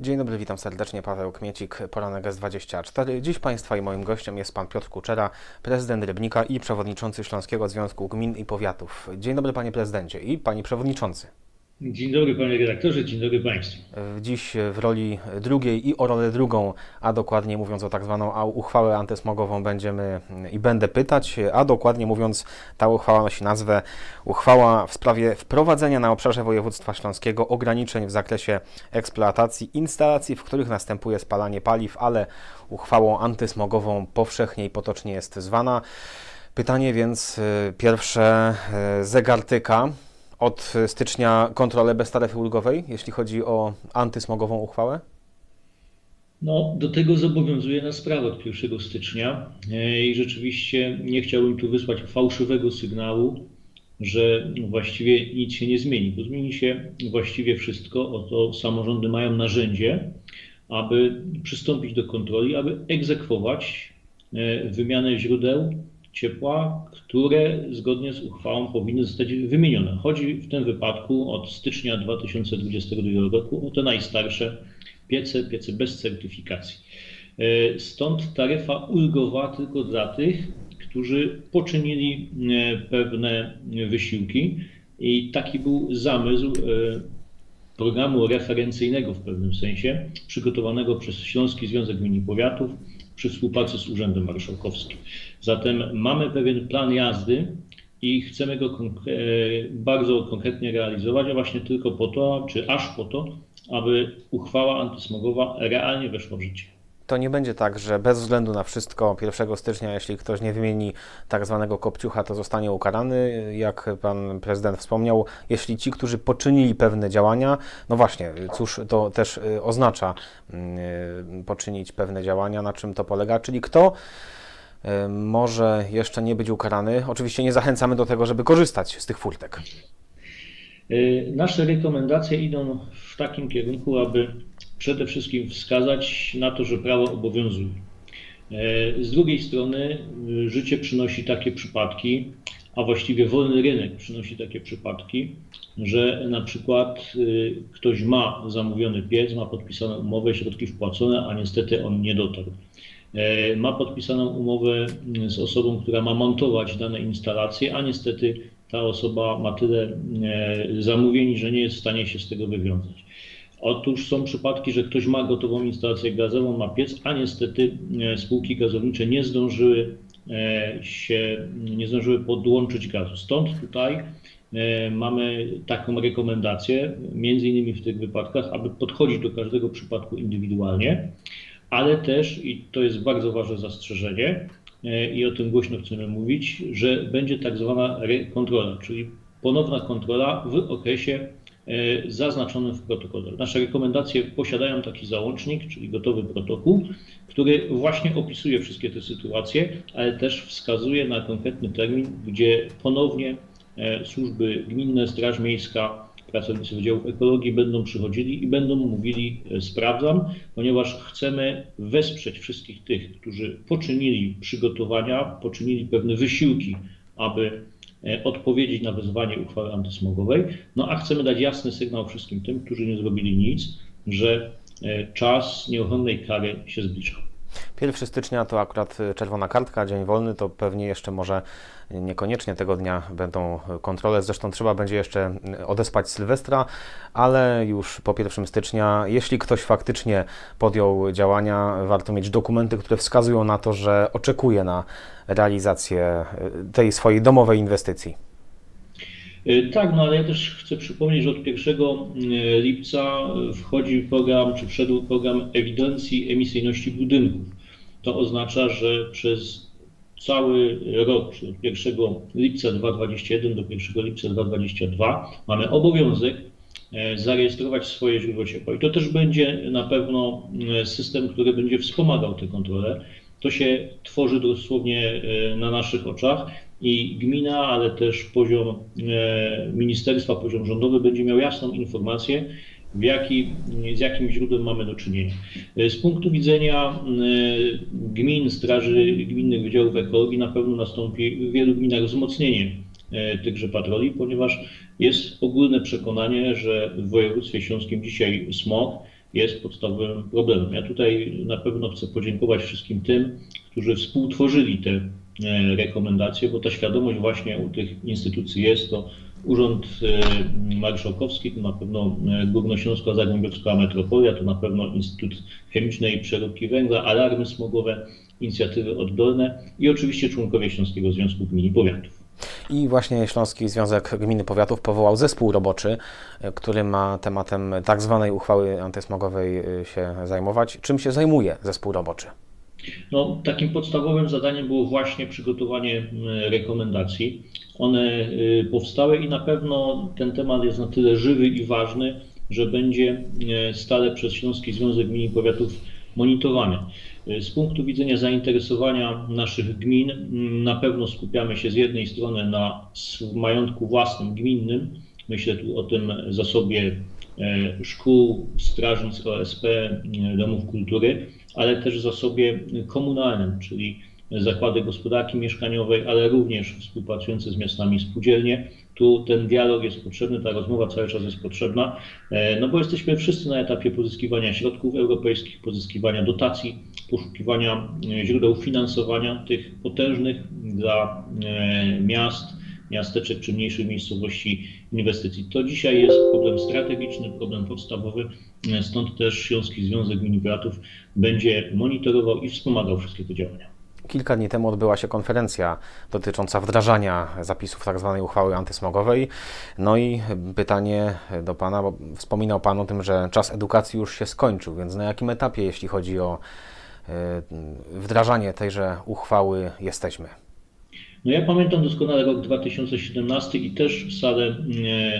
Dzień dobry, witam serdecznie. Paweł Kmiecik, poranek S24. Dziś Państwa i moim gościem jest Pan Piotr Kuczera, prezydent Rybnika i przewodniczący Śląskiego Związku Gmin i Powiatów. Dzień dobry Panie Prezydencie i Panie Przewodniczący. Dzień dobry panie redaktorze, dzień dobry państwu. Dziś w roli drugiej i o rolę drugą, a dokładnie mówiąc o tak zwaną uchwałę antysmogową będziemy i będę pytać, a dokładnie mówiąc ta uchwała nosi nazwę uchwała w sprawie wprowadzenia na obszarze województwa śląskiego ograniczeń w zakresie eksploatacji instalacji, w których następuje spalanie paliw, ale uchwałą antysmogową powszechnie i potocznie jest zwana. Pytanie więc y, pierwsze, y, zegartyka. Od stycznia kontrolę bez taryfy ulgowej, jeśli chodzi o antysmogową uchwałę? No, do tego zobowiązuje nas prawo od 1 stycznia e, i rzeczywiście nie chciałbym tu wysłać fałszywego sygnału, że właściwie nic się nie zmieni, bo zmieni się właściwie wszystko. Oto samorządy mają narzędzie, aby przystąpić do kontroli, aby egzekwować e, wymianę źródeł ciepła, które zgodnie z uchwałą powinny zostać wymienione. Chodzi w tym wypadku od stycznia 2022 roku o te najstarsze piece, piece bez certyfikacji. E, Stąd taryfa ulgowa tylko dla tych, którzy poczynili e, pewne wysiłki i taki był zamysł e, programu referencyjnego w pewnym sensie, przygotowanego przez Śląski Związek Gmin i Powiatów przy współpracy z Urzędem Marszałkowskim. Zatem mamy pewien plan jazdy i chcemy go konkre- bardzo konkretnie realizować, właśnie tylko po to, czy aż po to, aby uchwała antysmogowa realnie weszła w życie. To nie będzie tak, że bez względu na wszystko 1 stycznia, jeśli ktoś nie wymieni tak zwanego kopciucha, to zostanie ukarany. Jak pan prezydent wspomniał, jeśli ci, którzy poczynili pewne działania, no właśnie, cóż to też y, oznacza y, poczynić pewne działania, na czym to polega, czyli kto y, może jeszcze nie być ukarany. Oczywiście nie zachęcamy do tego, żeby korzystać z tych furtek. Nasze rekomendacje idą w takim kierunku, aby przede wszystkim wskazać na to, że prawo obowiązuje. Y, Z drugiej strony y, życie przynosi takie przypadki, a właściwie wolny rynek przynosi takie przypadki, że na przykład y, ktoś ma zamówiony piec, ma podpisaną umowę, środki wpłacone, a niestety on nie dotarł. E, Ma podpisaną umowę mm, z osobą, która ma montować dane instalacje, a niestety ta osoba ma tyle e, zamówień, że nie jest w stanie się z tego wywiązać. Otóż są przypadki, że ktoś ma gotową instalację gazową, ma piec, a niestety e, spółki gazownicze nie zdążyły e, się, nie zdążyły podłączyć gazu. Stąd tutaj e, mamy taką rekomendację, między innymi w tych wypadkach, aby podchodzić do każdego przypadku indywidualnie, ale też, i to jest bardzo ważne zastrzeżenie, i o tym głośno chcemy mówić, że będzie tak zwana kontrola, czyli ponowna kontrola w okresie zaznaczonym w protokole. Nasze rekomendacje posiadają taki załącznik, czyli gotowy protokół, który właśnie opisuje wszystkie te sytuacje, ale też wskazuje na konkretny termin, gdzie ponownie e, służby gminne, Straż Miejska, pracownicy Wydziałów Ekologii będą przychodzili i będą mówili e, sprawdzam, ponieważ chcemy wesprzeć wszystkich tych, którzy poczynili przygotowania, poczynili pewne wysiłki, aby e, odpowiedzieć na wezwanie uchwały antysmogowej, no a chcemy dać jasny sygnał wszystkim tym, którzy nie zrobili nic, że e, czas nieuchronnej kary się zbliża. 1 stycznia to akurat y, czerwona kartka, dzień wolny, to pewnie jeszcze może niekoniecznie tego dnia będą kontrole. Zresztą trzeba będzie jeszcze y, odespać Sylwestra, ale już po 1 stycznia, jeśli ktoś faktycznie podjął działania, warto mieć dokumenty, które wskazują na to, że oczekuje na realizację y, tej swojej domowej inwestycji. Tak, no ale ja też chcę przypomnieć, że od 1 y, lipca wchodzi program, czy wszedł program ewidencji emisyjności budynków. To oznacza, że przez cały rok, czyli od 1 lipca 2021 do 1 lipca 2022 mamy obowiązek e, zarejestrować swoje źródło ciepła. I to też będzie na pewno e, system, który będzie wspomagał te kontrole. To się tworzy dosłownie e, na naszych oczach i gmina, ale też poziom ministerstwa, poziom rządowy będzie miał jasną informację, w jaki, z jakim źródłem mamy do czynienia. Z punktu widzenia e, gmin, straży gminnych wydziałów ekologii na pewno nastąpi w wielu gminach wzmocnienie e, tychże patroli, ponieważ jest ogólne przekonanie, że w województwie śląskim dzisiaj smog jest podstawowym problemem. Ja tutaj na pewno chcę podziękować wszystkim tym, którzy współtworzyli te e, rekomendacje, bo ta świadomość właśnie u tych instytucji jest. To Urząd e, Marszałkowski, to na pewno e, Górnośląska Zagłębiowska Metropolia, to na pewno Instytut Chemicznej Przeróbki Węgla, alarmy smogowe, inicjatywy oddolne i oczywiście członkowie Śląskiego Związku Gmin i Powiatów. I właśnie Śląski Związek Gminy Powiatów powołał zespół roboczy, e, który ma tematem tak zwanej uchwały antysmogowej się zajmować. Czym się zajmuje zespół roboczy? No, takim podstawowym zadaniem było właśnie przygotowanie m, rekomendacji. One y, powstały i na pewno ten temat jest na tyle żywy i ważny, że będzie e, stale przez Śląski Związek Gmin i Powiatów monitorowany. Z punktu widzenia zainteresowania naszych gmin, m, na pewno skupiamy się z jednej strony na majątku własnym gminnym. Myślę tu o tym zasobie e, szkół, strażnic OSP, e, domów kultury, ale też zasobie komunalnym, czyli zakłady gospodarki mieszkaniowej, ale również współpracujące z miastami spółdzielnie. Tu ten dialog jest potrzebny, ta rozmowa cały czas jest potrzebna, e, no bo jesteśmy wszyscy na etapie pozyskiwania środków europejskich, pozyskiwania dotacji, poszukiwania e, źródeł finansowania tych potężnych dla e, miast, miasteczek czy mniejszych miejscowości inwestycji. To dzisiaj jest problem strategiczny, problem podstawowy, stąd też Śląski Związek Gmin Powiatów będzie monitorował i wspomagał wszystkie te działania. Kilka dni temu odbyła się konferencja dotycząca wdrażania zapisów tzw. uchwały antysmogowej. No i pytanie do Pana, bo wspominał Pan o tym, że czas edukacji już się skończył, więc na jakim etapie, jeśli chodzi o e, wdrażanie tejże uchwały, jesteśmy? No ja pamiętam doskonale rok 2017 i też salę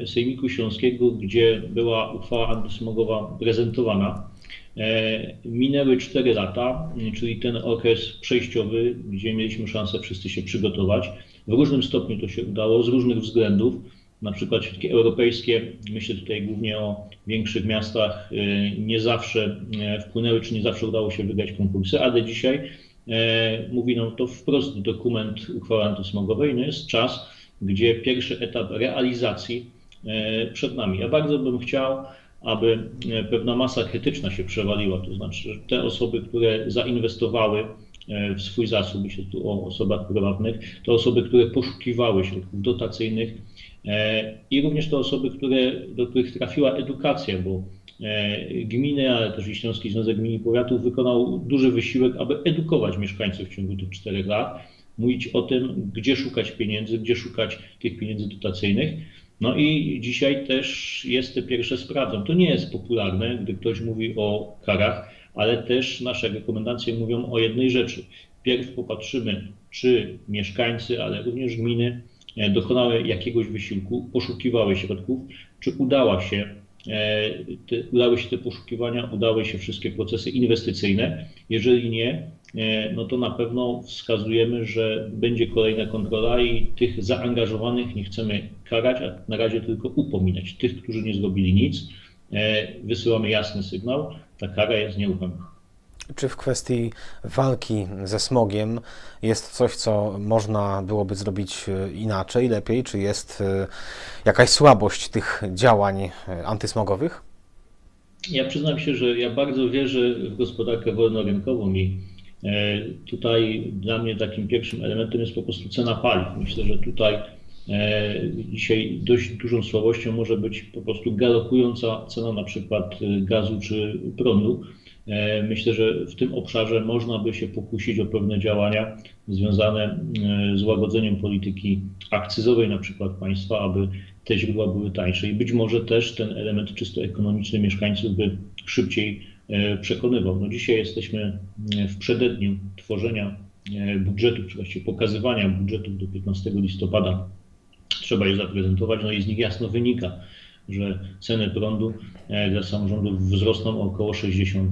e, Sejmiku Śląskiego, gdzie była uchwała antysmogowa prezentowana. E, Minęły 4 lata, m, czyli ten okres przejściowy, gdzie mieliśmy szansę wszyscy się przygotować. W różnym stopniu to się udało, z różnych względów. Na przykład środki europejskie, myślę tutaj głównie o większych miastach, e, nie zawsze e, wpłynęły, czy nie zawsze udało się wygrać konkursy, ale dzisiaj e, mówi nam to wprost dokument uchwały antysmogowej, no jest czas, gdzie pierwszy etap realizacji e, przed nami. Ja bardzo bym chciał, aby e, pewna masa krytyczna się przewaliła, to znaczy że te osoby, które zainwestowały e, w swój zasób, myślę tu o osobach prywatnych, to osoby, które poszukiwały środków dotacyjnych e, i również te osoby, które, do których trafiła edukacja, bo e, gminy, ale też i Śląski Związek Gmin i Powiatów wykonał duży wysiłek, aby edukować mieszkańców w ciągu tych czterech lat, mówić o tym, gdzie szukać pieniędzy, gdzie szukać tych pieniędzy dotacyjnych. No i dzisiaj też jest te pierwsze sprawdzam. To nie jest popularne, gdy ktoś mówi o karach, ale też nasze rekomendacje mówią o jednej rzeczy. Pierw popatrzymy, czy mieszkańcy, ale również gminy e, dokonały jakiegoś wysiłku, poszukiwały środków, czy udała się, e, udały się te poszukiwania, udały się wszystkie procesy inwestycyjne. Jeżeli nie, e, no to na pewno wskazujemy, że będzie kolejna kontrola i tych zaangażowanych nie chcemy karać, a na razie tylko upominać. Tych, którzy nie zrobili nic, e, wysyłamy jasny sygnał, ta kara jest nieuchronna. Czy w kwestii walki ze smogiem jest coś, co można byłoby zrobić e, inaczej, lepiej? Czy jest e, jakaś słabość tych działań e, antysmogowych? Ja przyznam się, że ja bardzo wierzę w gospodarkę wolnorynkową i tutaj dla mnie takim pierwszym elementem jest po prostu cena paliw. Myślę, że tutaj dzisiaj dość dużą słabością może być po prostu galopująca cena na przykład gazu czy prądu. E, Myślę, że w tym obszarze można by się pokusić o pewne działania związane e, z łagodzeniem polityki akcyzowej na przykład państwa, aby te źródła były tańsze i być może też ten element czysto ekonomiczny mieszkańców by szybciej e, przekonywał. No dzisiaj jesteśmy w przededniu tworzenia budżetu, czy właściwie pokazywania budżetów do 15 listopada. Trzeba je zaprezentować, no i z nich jasno wynika, że ceny prądu e, dla samorządów wzrosną około 60%.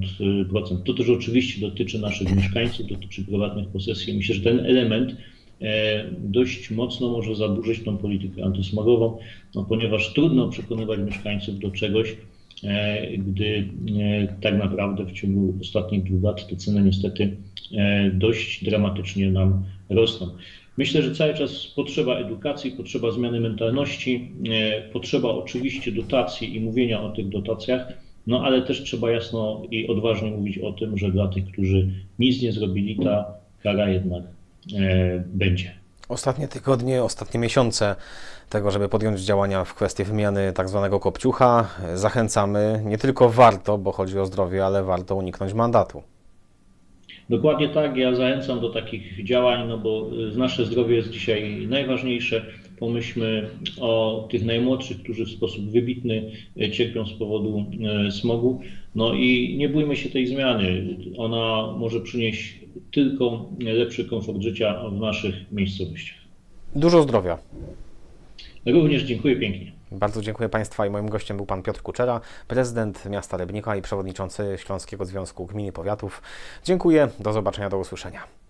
To też oczywiście dotyczy naszych mieszkańców, dotyczy prywatnych posesji. Myślę, że ten element e, dość mocno może zaburzyć tą politykę antysmogową, no, ponieważ trudno przekonywać mieszkańców do czegoś, gdy e, tak naprawdę w ciągu ostatnich dwóch lat te ceny niestety e, dość dramatycznie nam rosną. Myślę, że cały czas potrzeba edukacji, potrzeba zmiany mentalności, e, potrzeba oczywiście dotacji i mówienia o tych dotacjach, No ale też trzeba jasno i odważnie mówić o tym, że dla tych, którzy nic nie zrobili, ta kara jednak e, będzie. Ostatnie tygodnie, ostatnie miesiące tego, żeby podjąć działania w kwestii wymiany tak zwanego kopciucha, zachęcamy. Nie tylko warto, bo chodzi o zdrowie, ale warto uniknąć mandatu. Dokładnie tak, ja zachęcam do takich działań, no bo y, nasze zdrowie jest dzisiaj najważniejsze. Pomyślmy o tych najmłodszych, którzy w sposób wybitny y, cierpią z powodu y, smogu. No i nie bójmy się tej zmiany. Ona może przynieść tylko lepszy komfort życia w naszych miejscowościach. Dużo zdrowia. Również dziękuję pięknie. Bardzo dziękuję Państwa i moim gościem był Pan Piotr Kuczera, prezydent miasta Lebnika i przewodniczący Śląskiego Związku Gmin i Powiatów. Dziękuję, do zobaczenia, do usłyszenia.